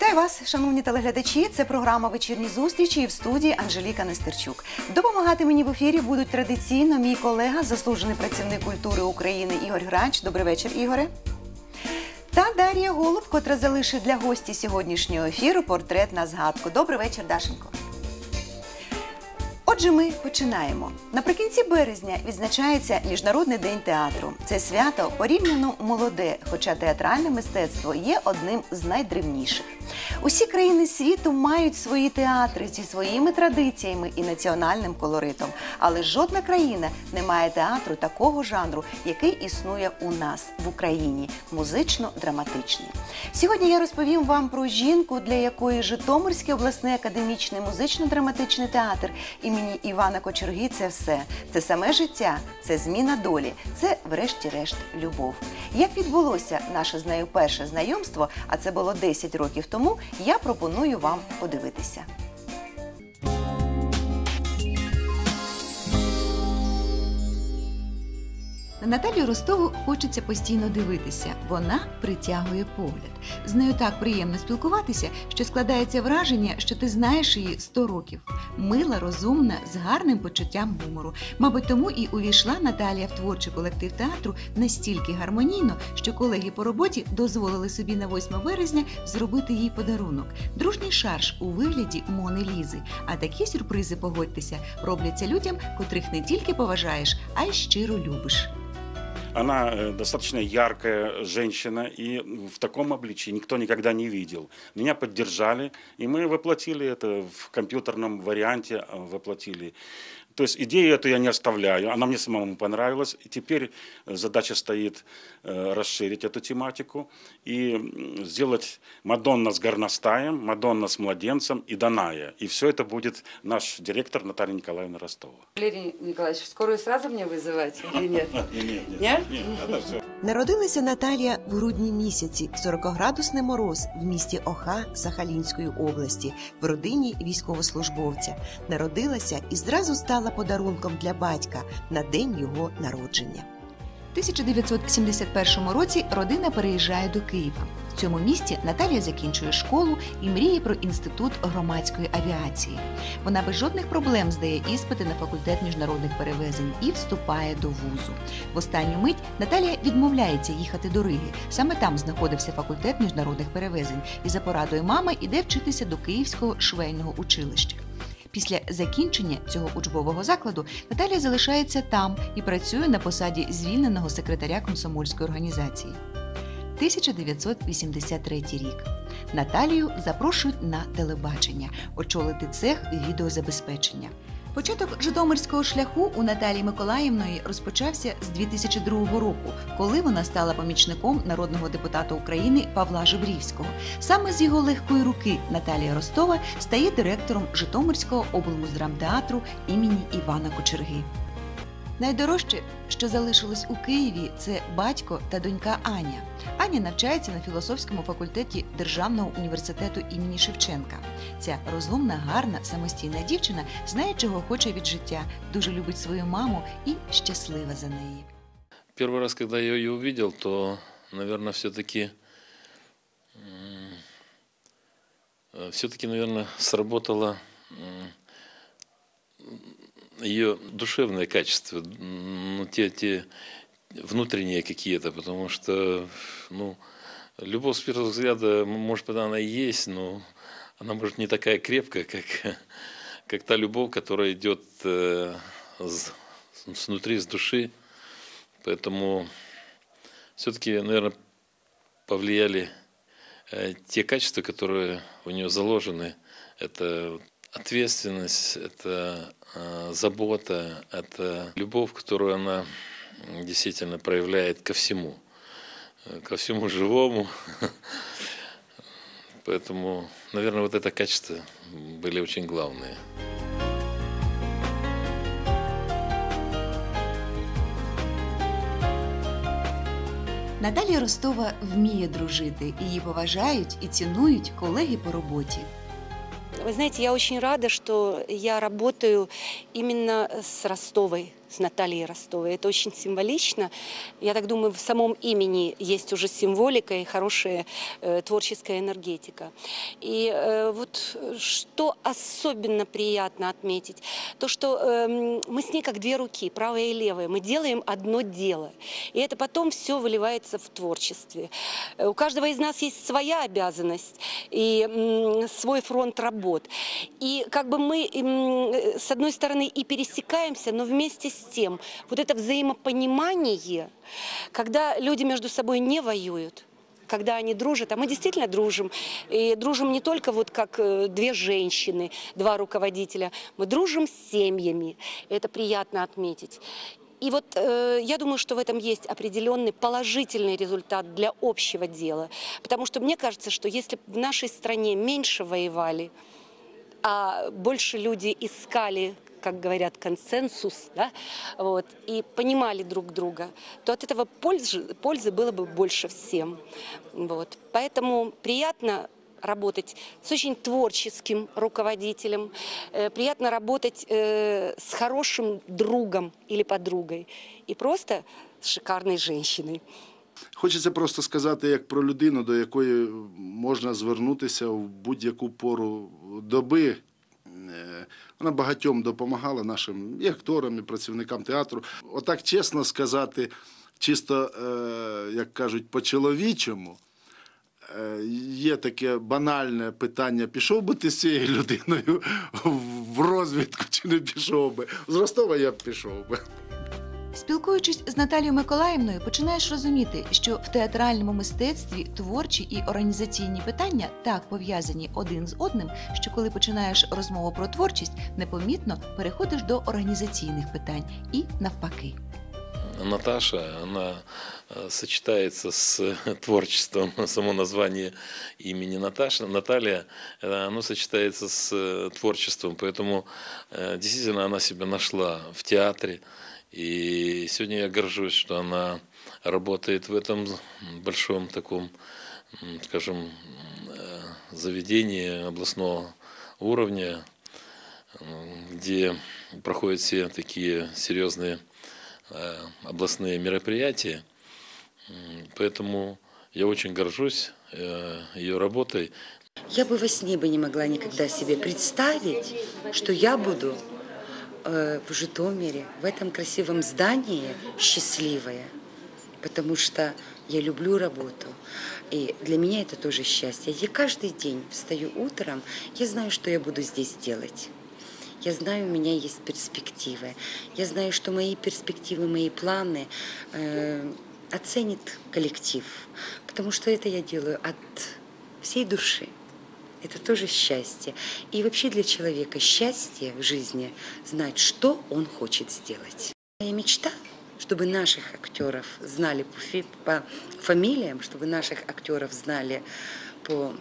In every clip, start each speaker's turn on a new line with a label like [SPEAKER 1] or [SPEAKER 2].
[SPEAKER 1] Вітаю вас, шановні телеглядачі. Це програма Вечірні зустрічі в студії Анжеліка Нестерчук. Допомагати мені в ефірі будуть традиційно мій колега, заслужений працівник культури України Ігор Грач. Добрий вечір, Ігоре. Та Дар'я Голуб, котра залишить для гості сьогоднішнього ефіру портрет на згадку. Добрий вечір, Дашенько. Отже, ми починаємо. Наприкінці березня відзначається Міжнародний день театру. Це свято порівняно молоде, хоча театральне мистецтво є одним з найдревніших. Усі країни світу мають свої театри зі своїми традиціями і національним колоритом. Але жодна країна не має театру такого жанру, який існує у нас в Україні музично-драматичний. Сьогодні я розповім вам про жінку, для якої Житомирський обласний академічний музично-драматичний театр імені Івана Кочерги це все. Це саме життя, це зміна долі, це, врешті-решт, любов. Як відбулося наше з нею перше знайомство, а це було 10 років тому, я пропоную вам подивитися. На Наталію Ростову хочеться постійно дивитися. Вона притягує погляд. З нею так приємно спілкуватися, що складається враження, що ти знаєш її 100 років. Мила, розумна, з гарним почуттям гумору. Мабуть, тому і увійшла Наталія в творчий колектив театру настільки гармонійно, що колеги по роботі дозволили собі на 8 березня зробити їй подарунок. Дружній шарж у вигляді Мони Лізи. А такі сюрпризи, погодьтеся, робляться людям, котрих не тільки поважаєш, а й щиро любиш.
[SPEAKER 2] Она э, достаточно яркая женщина, и в таком обличии никто никогда не видел. Меня поддержали, и мы воплотили это в компьютерном варианте, э, воплотили. То есть идею эту я не оставляю, она мне самому понравилась. И теперь задача стоит э, расширить эту тематику и м, сделать Мадонна с горностаем, Мадонна с младенцем и Даная. И все это будет наш директор Наталья Николаевна Ростова.
[SPEAKER 3] Валерий Николаевич, скорую сразу мне вызывать или нет?
[SPEAKER 2] Нет,
[SPEAKER 3] Нет?
[SPEAKER 2] это все.
[SPEAKER 1] Народилася Наталія в грудні місяці, 40-градусний мороз в місті Оха Сахалінської області, в родині військовослужбовця. Народилася і зразу стала подарунком для батька на день його народження. У 1971 році родина переїжджає до Києва. В цьому місті Наталія закінчує школу і мріє про інститут громадської авіації. Вона без жодних проблем здає іспити на факультет міжнародних перевезень і вступає до вузу. В останню мить Наталія відмовляється їхати до Риги. Саме там знаходився факультет міжнародних перевезень, і за порадою мами іде вчитися до Київського швейного училища. Після закінчення цього учбового закладу Наталія залишається там і працює на посаді звільненого секретаря комсомольської організації. 1983 рік. Наталію запрошують на телебачення очолити цех відеозабезпечення. Початок житомирського шляху у Наталії Миколаївної розпочався з 2002 року, коли вона стала помічником народного депутата України Павла Жебрівського. Саме з його легкої руки Наталія Ростова стає директором Житомирського облмуздрамтеатру імені Івана Кочерги. Найдорожче, що залишилось у Києві, це батько та донька Аня. Аня навчається на філософському факультеті Державного університету імені Шевченка. Ця розумна, гарна, самостійна дівчина знає, чого хоче від життя, дуже любить свою маму і щаслива за неї.
[SPEAKER 4] Первый раз, когда я ее увидел, то, наверное, все-таки все-таки, наверное, сработало ее душевное качество, ну, те, те внутренние какие-то, потому что, ну, любовь с первого взгляда, может быть, она и есть, но она, может, не такая крепкая, как, как та любовь, которая идет э, с- снутри, с души. Поэтому все-таки, наверное, повлияли э, те качества, которые у нее заложены. Это ответственность, это э, забота, это любовь, которую она действительно проявляет ко всему, э, ко всему живому. Поэтому, наверное, вот это качество были очень главные.
[SPEAKER 1] Наталія Ростова вміє дружити, її поважають і цінують колеги по роботі.
[SPEAKER 5] Вы знаете, я очень рада, что я работаю именно с Ростовой, с Натальей Ростовой. Это очень символично. Я так думаю, в самом имени есть уже символика и хорошая э, творческая энергетика. И э, вот что особенно приятно отметить, то, что э, мы с ней как две руки, правая и левая. Мы делаем одно дело. И это потом все выливается в творчестве. Э, у каждого из нас есть своя обязанность и м, свой фронт работ. И как бы мы, э, с одной стороны, и пересекаемся, но вместе с тем, вот это взаимопонимание, когда люди между собой не воюют, когда они дружат, а мы действительно дружим. И дружим не только вот как э, две женщины, два руководителя, мы дружим с семьями. Это приятно отметить. И вот э, я думаю, что в этом есть определенный положительный результат для общего дела. Потому что мне кажется, что если в нашей стране меньше воевали, а больше люди искали как говорят, консенсус, да, вот, и понимали друг друга, то от этого пользы, пользы было бы больше всем. Вот. Поэтому приятно работать с очень творческим руководителем, э, приятно работать э, с хорошим другом или подругой и просто с шикарной женщиной.
[SPEAKER 6] Хочеться просто сказати як про людину, до якої можна звернутися в будь-яку пору доби. Вона багатьом допомагала нашим і акторам, і працівникам театру. Отак чесно сказати, чисто, е, як кажуть, по-чоловічому. е, Є таке банальне питання: пішов би ти з цією людиною в розвідку чи не пішов би? З Ростова я б пішов би.
[SPEAKER 1] Спілкуючись з Наталією Миколаївною, починаєш розуміти, що в театральному мистецтві творчі і організаційні питання так пов'язані один з одним, що коли починаєш розмову про творчість, непомітно переходиш до організаційних питань і навпаки.
[SPEAKER 4] Наташа, она э, сочетается с творчеством, само название имени Наташа. Наталья, э, оно сочетается с э, творчеством, поэтому э, действительно она себя нашла в театре. И сегодня я горжусь, что она работает в этом большом таком, скажем, э, заведении областного уровня, где проходят все такие серьезные э, областные мероприятия. Поэтому я очень горжусь э, ее работой.
[SPEAKER 3] Я бы во сне бы не могла никогда себе представить, что я буду э, в Житомире, в этом красивом здании счастливая, потому что я люблю работу. И для меня это тоже счастье. Я каждый день встаю утром, я знаю, что я буду здесь делать. Я знаю, у меня есть перспективы. Я знаю, что мои перспективы, мои планы э, оценит коллектив. Потому что это я делаю от всей души. Это тоже счастье. И вообще для человека счастье в жизни знать, что он хочет сделать. Моя мечта, чтобы наших актеров знали по, фи- по фамилиям, чтобы наших актеров знали по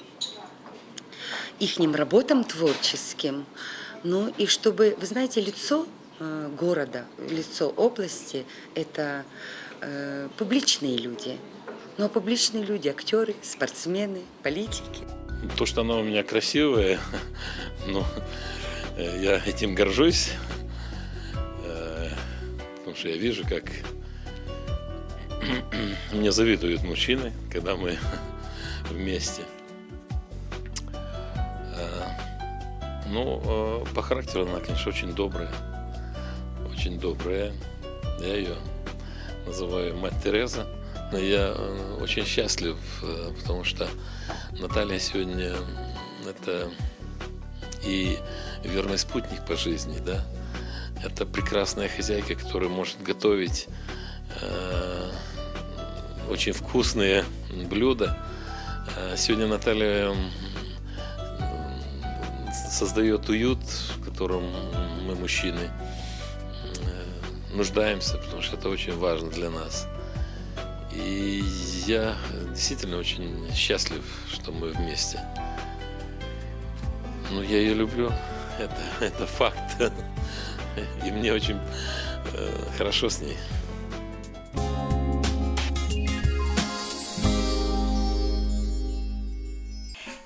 [SPEAKER 3] ихним работам творческим. Ну и чтобы, вы знаете, лицо э, города, лицо области – это э, публичные люди. Ну а публичные люди – актеры, спортсмены, политики.
[SPEAKER 4] То, что она у меня красивая, ну, э, я этим горжусь, э, потому что я вижу, как мне завидуют мужчины, когда мы вместе. Э, Ну, по характеру она, конечно, очень добрая, очень добрая. Я ее называю мать Тереза. Но я э, очень счастлив, э, потому что Наталья сегодня это и верный спутник по жизни, да. Это прекрасная хозяйка, которая может готовить э, очень вкусные блюда. Э, Сегодня Наталья создает уют, в котором мы, мужчины, нуждаемся, потому что это очень важно для нас. И я действительно очень счастлив, что мы вместе. Ну, я ее люблю, это, это факт. И мне очень э, хорошо с ней.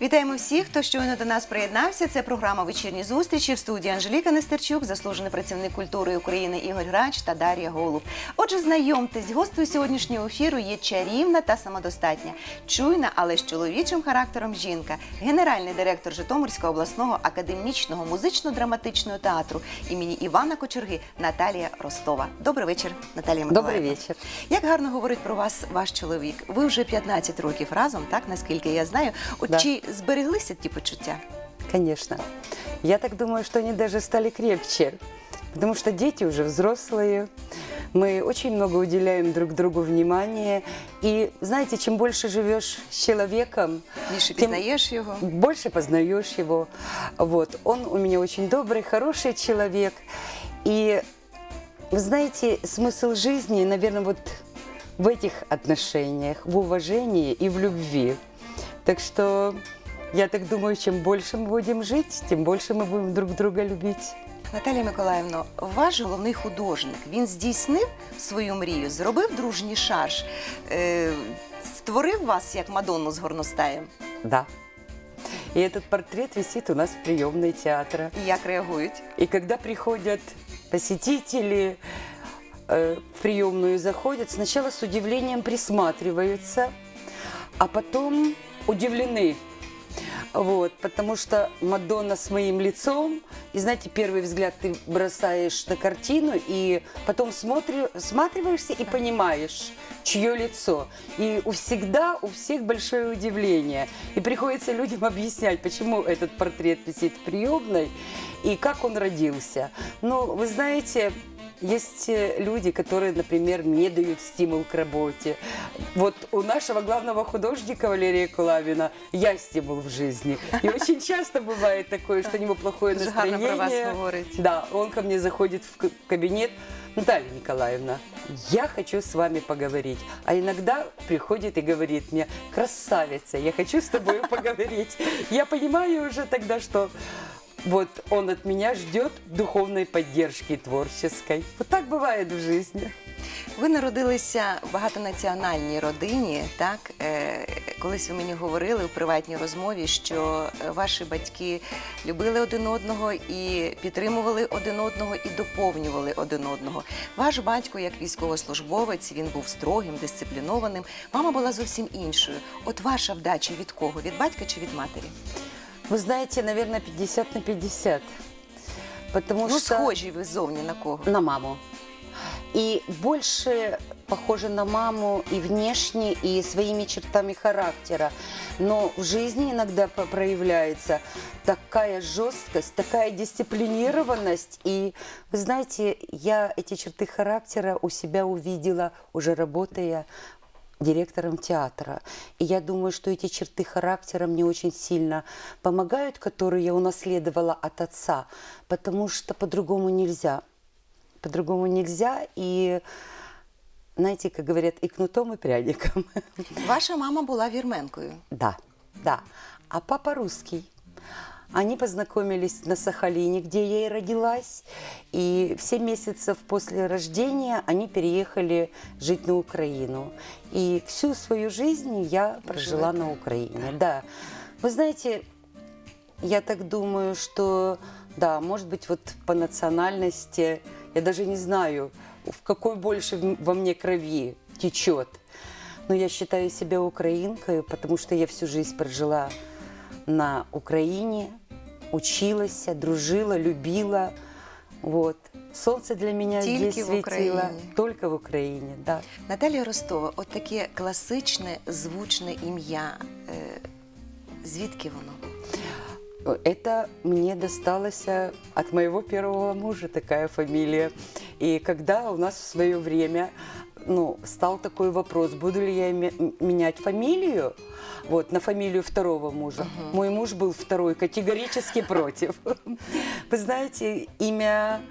[SPEAKER 7] Вітаємо всіх, хто щойно до нас приєднався. Це програма Вечірні зустрічі в студії Анжеліка Нестерчук, заслужений працівник культури України Ігор Грач та Дар'я Голуб. Отже, знайомтесь, гостею сьогоднішнього ефіру є чарівна та самодостатня, чуйна, але з чоловічим характером жінка, генеральний директор Житомирського обласного академічного музично-драматичного театру імені Івана Кочерги Наталія Ростова. Добрий вечір, Наталія Миколаївна.
[SPEAKER 8] Добрий вечір.
[SPEAKER 7] Як гарно говорить про вас ваш чоловік? Ви вже 15 років разом, так наскільки я знаю. От
[SPEAKER 3] Да.
[SPEAKER 7] чи збереглися ті почуття?
[SPEAKER 3] Конечно. Я так думаю, что они даже стали крепче, потому что дети уже взрослые, мы очень много уделяем друг другу внимания. И знаете, чем больше живешь с человеком,
[SPEAKER 7] Більше
[SPEAKER 3] тем
[SPEAKER 7] пізнаєш його?
[SPEAKER 3] больше познаешь его. Вот. Он у меня очень добрый, хороший человек. И вы знаете, смысл жизни, наверное, вот в этих отношениях, в уважении и в любви. Так что я так думаю, чем больше мы будем жить, тем больше мы будем друг друга любить.
[SPEAKER 7] Наталія Миколаївна, ваш головний художник. Він здійснив свою мрію, зробив дружній шарж, е, створив вас як Мадонну з горностаєм.
[SPEAKER 3] Да. И этот портрет висит у нас в приемной театра.
[SPEAKER 7] І як реагують?
[SPEAKER 3] И когда приходят посетители э, в приемную заходят, сначала с удивлением присматриваются, а потом удивлены. вот, потому что Мадонна с моим лицом, и знаете, первый взгляд ты бросаешь на картину, и потом смотри, всматриваешься и понимаешь, чье лицо. И у всегда у всех большое удивление. И приходится людям объяснять, почему этот портрет висит в приемной и как он родился. Ну, вы знаете, есть э, люди, которые, например, не дают стимул к работе. Вот у нашего главного художника Валерия Кулавина я стимул в жизни. И очень часто бывает такое, что у него плохое
[SPEAKER 7] гарно про вас
[SPEAKER 3] настроение.
[SPEAKER 7] говорить.
[SPEAKER 3] Да, он ко мне заходит в кабинет. Наталья Николаевна, я хочу с вами поговорить. А иногда приходит и говорит мне, красавица, я хочу с тобой поговорить. Я понимаю уже тогда, что вот он от меня ждет духовной поддержки творческой. Вот так бывает в жизни.
[SPEAKER 7] Ви народилися в багатонаціональній родині. Так е, колись ви мені говорили у приватній розмові, що е, ваші батьки любили один одного і підтримували один одного і доповнювали один одного. Ваш батько, як військовослужбовець, він був строгим, дисциплінованим. Мама була зовсім іншою. От ваша вдача від кого? Від батька чи від матері?
[SPEAKER 3] Вы знаете, наверное, 50 на 50. Потому
[SPEAKER 7] Ну,
[SPEAKER 3] что...
[SPEAKER 7] схожі ви зовні на кого?
[SPEAKER 3] На маму. И больше похожа на маму и внешне, и своими чертами характера. Но в жизни иногда по- проявляется такая жесткость, такая дисциплинированность. И вы знаете, я эти черты характера у себя увидела, уже работая директором театра. И я думаю, что эти черты характера мне очень сильно помогают, которые я унаследовала от отца, потому что по-другому нельзя. По-другому нельзя, и, знаете, как говорят, и кнутом, и пряником.
[SPEAKER 7] Ваша мама була вірменкою.
[SPEAKER 3] Да, да. А папа русский. Они познакомились на Сахалине, где я и родилась. И в 7 месяцев после рождения они переехали жить на Украину. И всю свою жизнь я прожила на Украине. Да. Вы знаете, я так думаю, что, да, может быть, вот по национальности, я даже не знаю, в какой больше во мне крови течет. Но я считаю себя украинкой, потому что я всю жизнь прожила на Украине, училась, дружила, любила. Вот. Солнце для меня
[SPEAKER 7] Только
[SPEAKER 3] здесь
[SPEAKER 7] в
[SPEAKER 3] светило.
[SPEAKER 7] Украине.
[SPEAKER 3] Только в Украине, да.
[SPEAKER 7] Наталія Ростова, от таке класичне звучне ім'я. Е, звідки воно?
[SPEAKER 3] Это мне досталось э, от моего первого мужа такая фамилия. И когда у нас в свое время ну, стал такой вопрос, буду ли я менять фамилию, вот, на фамилию второго мужа. Мой муж был второй, категорически против. Вы знаете, имя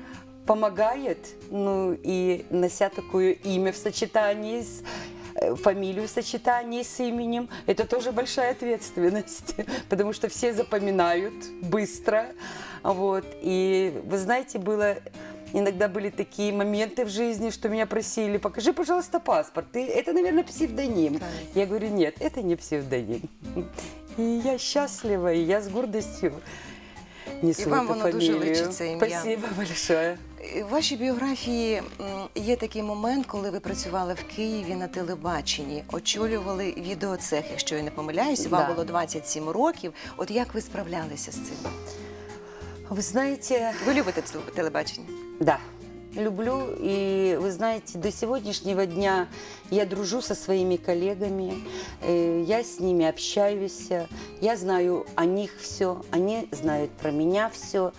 [SPEAKER 3] помогает, ну и нося такое имя в сочетании с э, фамилию в сочетании с именем, это тоже большая ответственность, потому что все запоминают быстро, вот. И вы знаете, было Иногда были такие моменты в жизни, что меня просили, покажи, пожалуйста, паспорт. Ты, это, наверное, псевдоним.
[SPEAKER 7] Так.
[SPEAKER 3] Я говорю, нет, это не псевдоним. И я счастлива, и я с гордостью несу
[SPEAKER 7] И вам
[SPEAKER 3] эту
[SPEAKER 7] оно дуже
[SPEAKER 3] фамилию.
[SPEAKER 7] личится, ім'я.
[SPEAKER 3] Спасибо большое.
[SPEAKER 7] У вашій біографії м, є такий момент, коли ви працювали в Києві на телебаченні, очолювали відеоцех, якщо я не помиляюсь, вам
[SPEAKER 3] Да.
[SPEAKER 7] було 27 років. От як ви справлялися з цим?
[SPEAKER 3] Вы знаете,
[SPEAKER 7] Ви любите теле- телебачення?
[SPEAKER 3] Да, люблю. И вы знаете, до сегодняшнего дня я дружу со своими коллегами, э, я с ними общаюсь, я знаю о них все, они знают про меня все.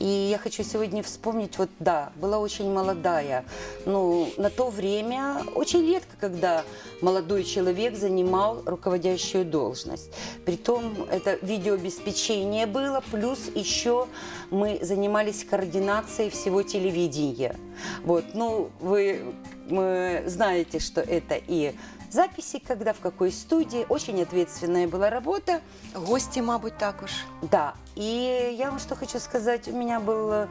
[SPEAKER 3] И я хочу сегодня вспомнить, вот да, была очень молодая, но на то время очень редко, когда молодой человек занимал руководящую должность. Притом это видеообеспечение было, плюс еще мы занимались координацией всего телевидения. Вот, ну, вы э, знаете, что это и записи, когда, в какой студии. Очень ответственная была работа.
[SPEAKER 7] Гості, мабуть, також.
[SPEAKER 3] Да, и я вам что хочу сказать, у меня был э,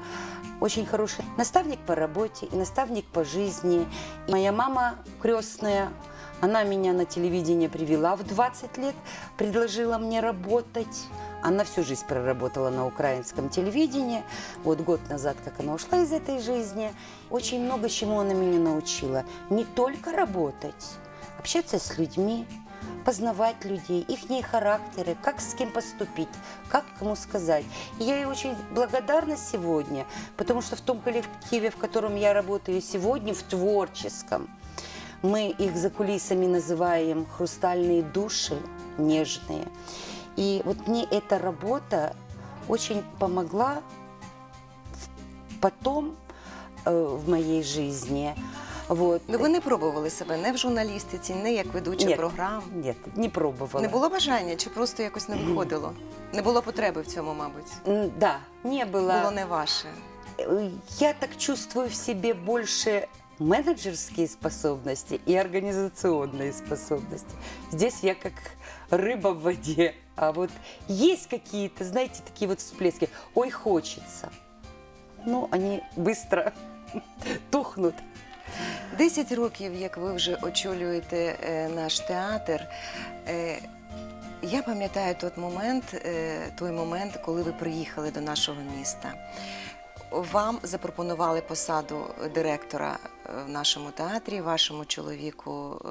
[SPEAKER 3] очень хороший наставник по работе и наставник по жизни. Моя мама крестная, она меня на телевидение привела в 20 лет, предложила мне работать. Она всю жизнь проработала на украинском телевидении. Вот год назад, как она ушла из этой жизни, очень много чему она меня научила. Не только работать, общаться с людьми, познавать людей, их характеры, как с кем поступить, как кому сказать. И я ей очень благодарна сегодня, потому что в том коллективе, в котором я работаю сегодня, в творческом, мы их за кулисами называем хрустальные души, нежные. И вот мне эта работа очень помогла потом э, в моей жизни. Вот.
[SPEAKER 7] Ну ви не пробували себе не в журналістиці, не як ведуча
[SPEAKER 3] Ні.
[SPEAKER 7] програм.
[SPEAKER 3] Нет, не пробовала.
[SPEAKER 7] Не було бажання, чи просто якось не виходило? Не було потреби в цьому, мабуть.
[SPEAKER 3] М, Да, не было.
[SPEAKER 7] Було не ваше.
[SPEAKER 3] Э, Я так чувствую в себе больше менеджерские способности и организационные способности. Здесь я как рыба в воде. А вот есть какие-то, знаете, такие вот всплески. Ой, хочется. Ну, они быстро тухнут.
[SPEAKER 7] Десять років, як ви вже очолюєте е, наш театр. Е, я пам'ятаю той момент, е, той момент, коли ви приїхали до нашого міста. Вам запропонували посаду директора в нашому театрі, вашому чоловіку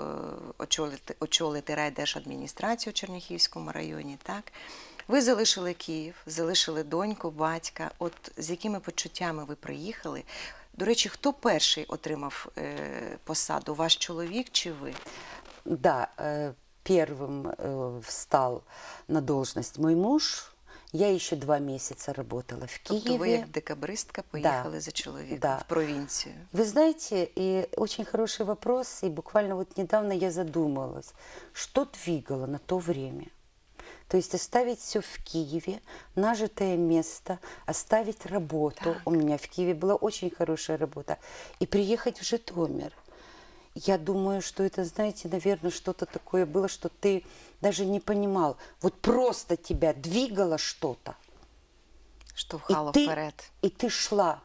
[SPEAKER 7] очолити, очолити райдержадміністрацію у Черняхівському районі. Так? Ви залишили Київ, залишили доньку, батька. От з якими почуттями ви приїхали? До речі, хто перший отримав е, посаду? Ваш чоловік чи ви?
[SPEAKER 3] Да, э, первым э, встал на должность мой муж. Я еще два месяца работала в Киеве.
[SPEAKER 7] Тобто ви як декабристка поїхали за чоловіком
[SPEAKER 3] да.
[SPEAKER 7] в провінцію.
[SPEAKER 3] Вы знаете, и очень хороший вопрос, и буквально вот недавно я задумалась, что двигало на то время. то есть оставить все в Киеве, нажитое место, оставить работу. У меня в Киеве была очень хорошая работа. И приехать в Житомир. Я думаю, что это, знаете, наверное, что-то такое было, что ты даже не понимал. Вот просто тебя двигало что-то.
[SPEAKER 7] Штовхало
[SPEAKER 3] ты,
[SPEAKER 7] вперед.
[SPEAKER 3] И ты шла.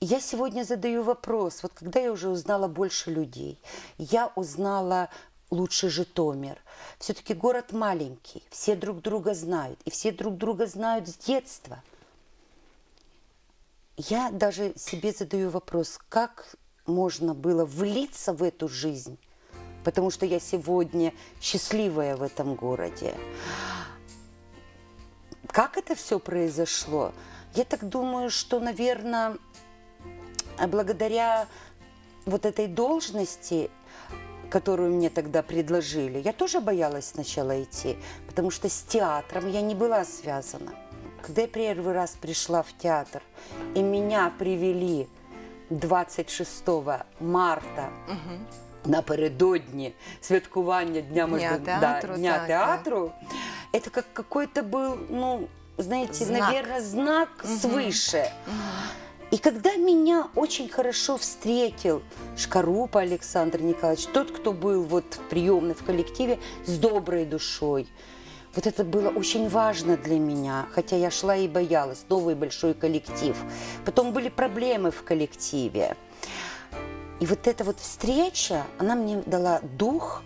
[SPEAKER 3] И я сегодня задаю вопрос, вот когда я уже узнала больше людей, я узнала лучше Житомир. Все-таки город маленький, все друг друга знают, и все друг друга знают с детства. Я даже себе задаю вопрос, как можно было влиться в эту жизнь, потому что я сегодня счастливая в этом городе. Как это все произошло? Я так думаю, что, наверное, благодаря вот этой должности, которую мне тогда предложили, я тоже боялась сначала идти, потому что с театром я не была связана. Когда я первый раз пришла в театр, и меня привели 26 марта напередодні святкування Дня,
[SPEAKER 7] Дня
[SPEAKER 3] Можливо-
[SPEAKER 7] театру,
[SPEAKER 3] Дня
[SPEAKER 7] так,
[SPEAKER 3] театру, это как какой-то был, ну, знаете,
[SPEAKER 7] Знак.
[SPEAKER 3] наверное, знак свыше. И когда меня очень хорошо встретил Шкарупа Александр Николаевич, тот, кто был вот приемный в коллективе с доброй душой, вот это было очень важно для меня, хотя я шла и боялась, новый большой коллектив. Потом были проблемы в коллективе. И вот эта вот встреча, она мне дала дух,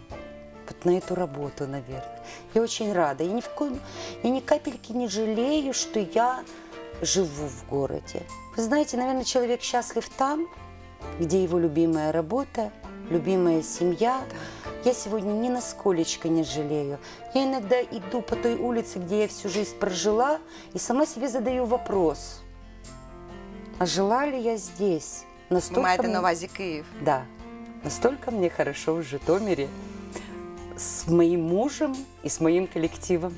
[SPEAKER 3] вот на эту работу, наверное. Я очень рада. Я ни в коем, я ни капельки не жалею, что я живу в городе. Вы знаете, наверное, человек счастлив там, где его любимая работа, любимая семья. Я сегодня ни на сколечко не жалею. Я иногда иду по той улице, где я всю жизнь прожила, и сама себе задаю вопрос. А жила ли я здесь?
[SPEAKER 7] Ви
[SPEAKER 3] Настолько
[SPEAKER 7] маєте
[SPEAKER 3] мне-
[SPEAKER 7] на увазі Київ.
[SPEAKER 3] Да. Настолько мне хорошо в Житомире с моим мужем и с моим коллективом.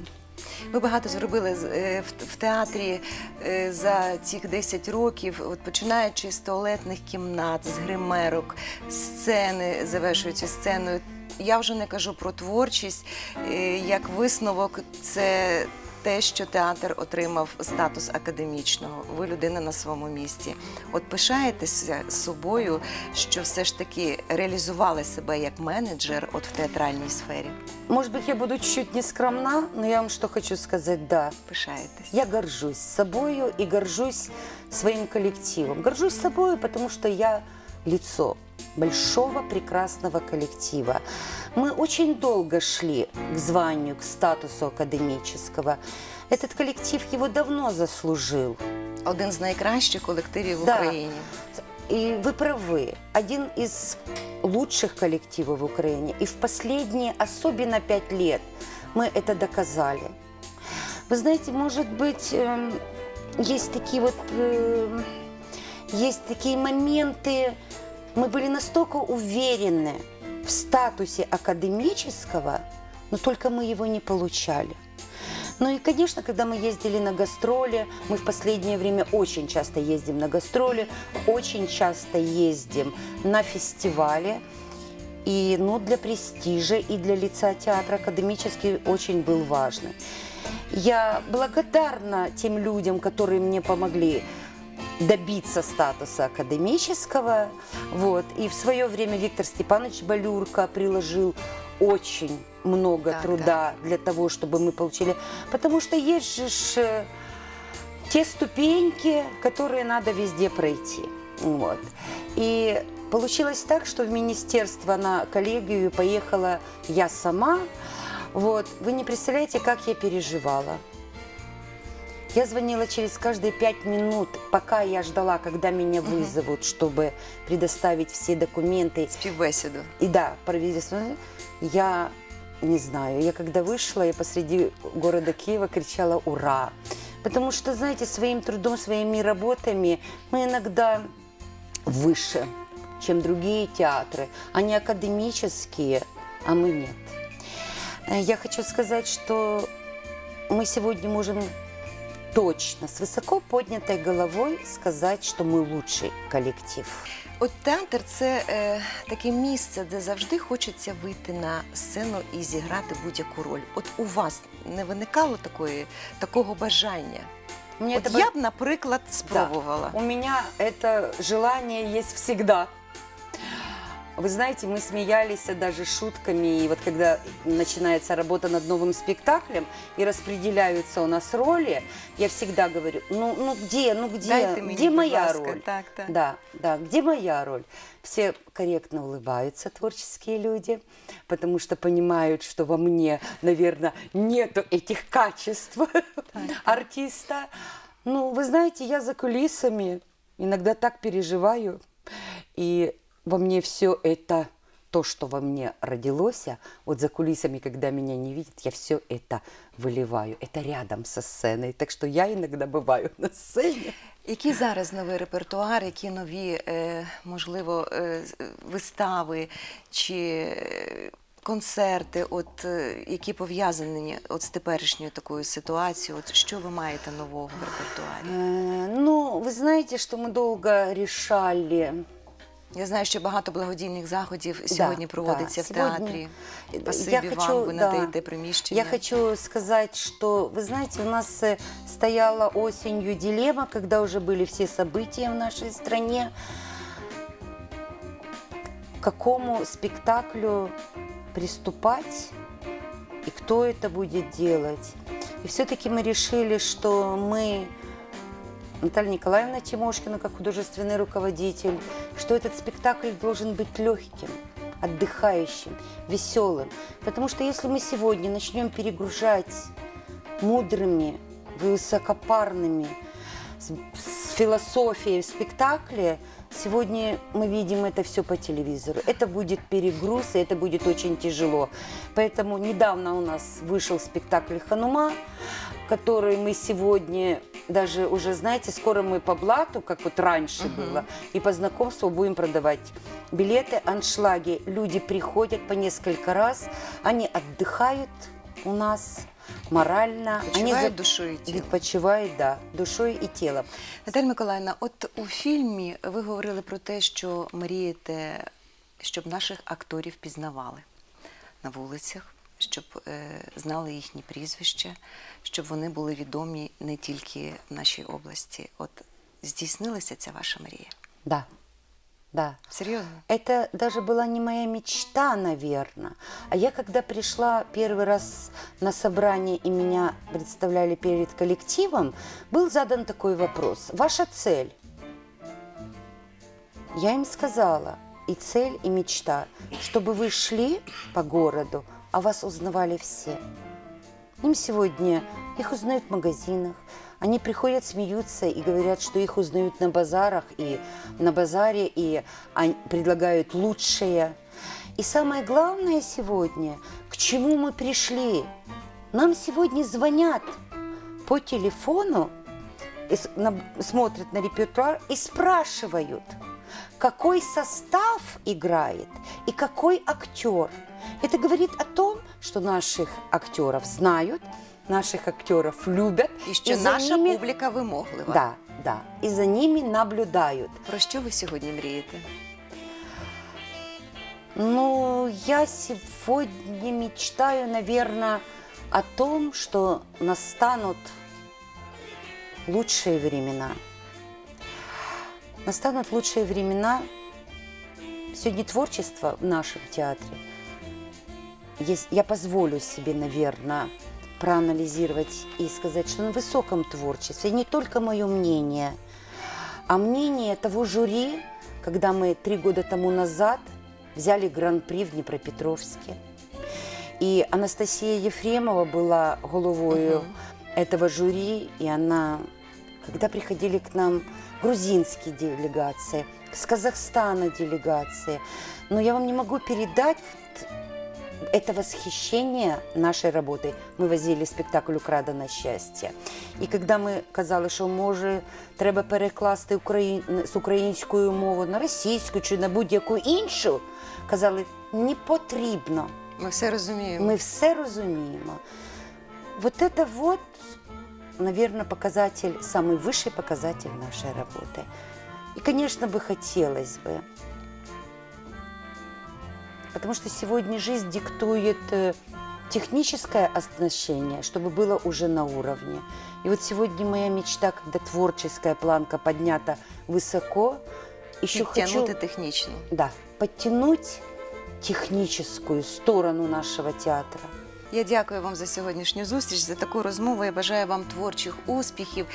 [SPEAKER 7] Ви багато зробили е, в, в театрі е, за цих 10 років, от починаючи з туалетних кімнат, з гримерок, сцени, завершуючи сценою. Я вже не кажу про творчість. Е, Як висновок, це те, що театр отримав статус академічного. Ви людина на своєму місці. От пишаєтеся собою, що все ж таки реалізували себе як менеджер от в театральній сфері.
[SPEAKER 3] Может быть, я буду чуть-чуть не скромна, но я вам что хочу сказать, да.
[SPEAKER 7] Пишаєтесь.
[SPEAKER 3] Я горжусь собою и горжусь своим коллективом. Горжусь собою, потому что я лицо большого прекрасного коллектива. Мы очень долго шли к званию, к статусу академического. Этот коллектив его давно заслужил.
[SPEAKER 7] Один з найкращих колективів в
[SPEAKER 3] Да.
[SPEAKER 7] Україні.
[SPEAKER 3] И вы правы, один из лучших коллективов в Украине. И в последние, особенно пять лет, мы это доказали. Вы знаете, может быть, эм, есть такие вот, эм, есть такие моменты, мы были настолько уверены в статусе академического, но только мы его не получали. Ну и, конечно, когда мы ездили на гастроли, мы в последнее время очень часто ездим на гастроли, очень часто ездим на фестивали. И ну, для престижа и для лица театра академически очень был важный. Я благодарна тем людям, которые мне помогли добиться статуса академического. Вот. И в свое время Виктор Степанович Балюрка приложил очень много
[SPEAKER 7] Так,
[SPEAKER 3] труда для того, чтобы мы получили. Потому что есть же э, те ступеньки, которые надо везде пройти. Вот. И получилось так, что в министерство на коллегию поехала я сама. Вот. Вы не представляете, как я переживала. Я звонила через каждые пять минут, пока я ждала, когда меня вызовут, чтобы предоставить все документы.
[SPEAKER 7] Співбесіду.
[SPEAKER 3] И да, смотрели. Я не знаю, я когда вышла, я посреди города Киева кричала «Ура!». Потому что, знаете, своим трудом, своими работами мы иногда выше, чем другие театры. Они академические, а мы нет. Э, Я хочу сказать, что мы сегодня можем точно, с высоко поднятой головой сказать, что мы лучший коллектив.
[SPEAKER 7] От театр це е, таке місце, де завжди хочеться вийти на сцену і зіграти будь-яку роль. От у вас не виникало такої, такого бажання?
[SPEAKER 3] Мне
[SPEAKER 7] От
[SPEAKER 3] это
[SPEAKER 7] я б, наприклад, спробувала.
[SPEAKER 3] У меня это желание есть всегда. Вы знаете, мы смеялись даже шутками, и вот когда начинается работа над новым спектаклем и распределяются у нас роли, я всегда говорю, ну, ну где, ну где,
[SPEAKER 7] Дайте
[SPEAKER 3] где моя
[SPEAKER 7] ласка.
[SPEAKER 3] роль?
[SPEAKER 7] Так, так.
[SPEAKER 3] Да, да, где моя роль? Все корректно улыбаются, творческие люди, потому что понимают, что во мне, наверное, нету этих качеств артиста. Ну, вы знаете, я за кулисами иногда так переживаю, и во мне все это, то, что во мне родилось, а вот за кулисами, когда меня не видят, я все это выливаю. Это рядом со сценой. Так что я иногда бываю на сцене.
[SPEAKER 7] Який зараз новий репертуар, які нові, е, можливо, е, з- вистави чи е, концерти, от, е, які пов'язані от з теперішньою такою ситуацією? От що ви маєте нового в репертуарі?
[SPEAKER 3] Э, Ну, вы знаете, что мы долго решали.
[SPEAKER 7] Я знаю, що багато благодійних заходів сьогодні
[SPEAKER 3] Да,
[SPEAKER 7] проводиться
[SPEAKER 3] да.
[SPEAKER 7] в
[SPEAKER 3] Сегодня,
[SPEAKER 7] театрі.
[SPEAKER 3] э,
[SPEAKER 7] Спасибі
[SPEAKER 3] я
[SPEAKER 7] вам,
[SPEAKER 3] хочу,
[SPEAKER 7] ви
[SPEAKER 3] да,
[SPEAKER 7] надаєте приміщення.
[SPEAKER 3] Я хочу сказать, что, вы знаете, у нас э, стояла осенью дилемма, когда уже были все события в нашей стране. К какому спектаклю приступать и кто это будет делать. И все-таки мы решили, что мы, Наталья Николаевна Тимошкина, как художественный руководитель, что этот спектакль должен быть легким, отдыхающим, веселым. Потому что если мы сегодня начнем перегружать мудрыми, высокопарными, с, с философией в сегодня мы видим это все по телевизору. Это будет перегруз, и это будет очень тяжело. Поэтому недавно у нас вышел спектакль «Ханума», который мы сегодня даже уже, знаете, скоро мы по блату, как вот раньше было, и по знакомству будем продавать билеты, аншлаги. Люди приходят по несколько раз, они отдыхают у нас морально. они
[SPEAKER 7] Почувають
[SPEAKER 3] за-
[SPEAKER 7] душою і тілом.
[SPEAKER 3] Відпочивають, да, душою і тілом.
[SPEAKER 7] Наталя Миколаївна, от у фільмі ви говорили про те, що мрієте, щоб наших акторів пізнавали на вулицях, щоб е, знали їхні прізвища, щоб вони були відомі не тільки в нашій області. От здійснилася ця ваша мрія?
[SPEAKER 3] Да, да.
[SPEAKER 7] Серйозно?
[SPEAKER 3] Это даже была не моя мечта, наверное. А я когда пришла первый раз на собрание и меня представляли перед коллективом, был задан такой вопрос. Ваша цель? Я им сказала, и цель, и мечта, чтобы вы шли по городу, а вас узнавали все. Им сегодня, их узнают в магазинах, они приходят, смеются и говорят, что их узнают на базарах и на базаре, и предлагают лучшее. И самое главное сегодня, к чему мы пришли, нам сегодня звонят по телефону, и смотрят на репертуар и спрашивают, какой состав играет и какой актер. Это говорит о том, что наших актеров знают, наших актеров любят.
[SPEAKER 7] І що
[SPEAKER 3] за
[SPEAKER 7] наша
[SPEAKER 3] ними-
[SPEAKER 7] публіка вимоглива.
[SPEAKER 3] Да, да. И за ними наблюдают.
[SPEAKER 7] Про що ви сьогодні мрієте?
[SPEAKER 3] Ну, я сегодня мечтаю, наверное, о том, что настанут лучшие времена. Настанут лучшие времена. Сегодня творчество в нашем театре. есть, я позволю себе, наверное, проанализировать и сказать, что на высоком творчестве не только мое мнение, а мнение того жюри, когда мы три года тому назад взяли гран-при в Днепропетровске. И Анастасия Ефремова была головою этого жюри, и она, когда приходили к нам грузинские делегации, с Казахстана делегации, но я вам не могу передать это восхищение нашей работой. Мы возили спектакль «Украдене щастя». І коли ми казали, що може треба перекласти україн... з української мови на російську чи на будь-яку іншу, казали, не потрібно.
[SPEAKER 7] Ми все розуміємо.
[SPEAKER 3] Мы все разумеем. Вот это вот, наверное, показатель, самый высший показатель нашей работы. И, конечно, бы хотелось бы, потому что сегодня жизнь диктует э, техническое оснащение, чтобы было уже на уровне. И вот сегодня моя мечта, когда творческая планка поднята высоко, еще хочу
[SPEAKER 7] Підтягнути технічно.
[SPEAKER 3] да, подтянуть техническую сторону нашего театра.
[SPEAKER 7] Я дякую вам за сьогоднішню зустріч, за таку розмову. Я бажаю вам творчих успіхів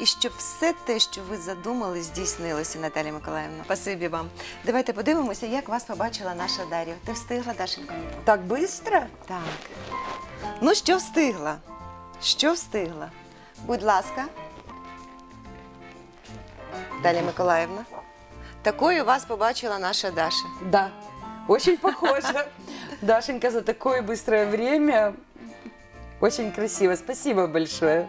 [SPEAKER 7] і щоб все те, що ви задумали, здійснилося, Наталія Миколаївна. Спасибі вам. Давайте подивимося, як вас побачила наша Дар'я. Ти встигла, Дашенька?
[SPEAKER 3] Так быстро?
[SPEAKER 7] Так. Ну, що встигла? Що встигла? Будь ласка. Дар'я Миколаївна. Такою вас побачила наша Даша.
[SPEAKER 3] Да, очень похоже. Дашенька, за такое быстрое время. Очень красиво. Спасибо большое.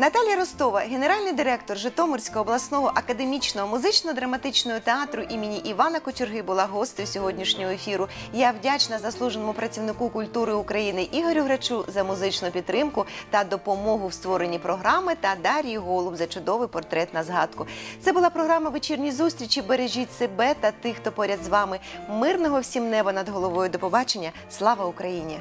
[SPEAKER 7] Наталія Ростова, генеральний директор Житомирського обласного академічного музично-драматичного театру імені Івана Кочерги, була гостею сьогоднішнього ефіру. Я вдячна заслуженому працівнику культури України Ігорю Грачу за музичну підтримку та допомогу в створенні програми та Дар'ї Голуб за чудовий портрет на згадку. Це була програма вечірні зустрічі. Бережіть себе та тих, хто поряд з вами. Мирного всім неба над головою. До побачення. Слава Україні!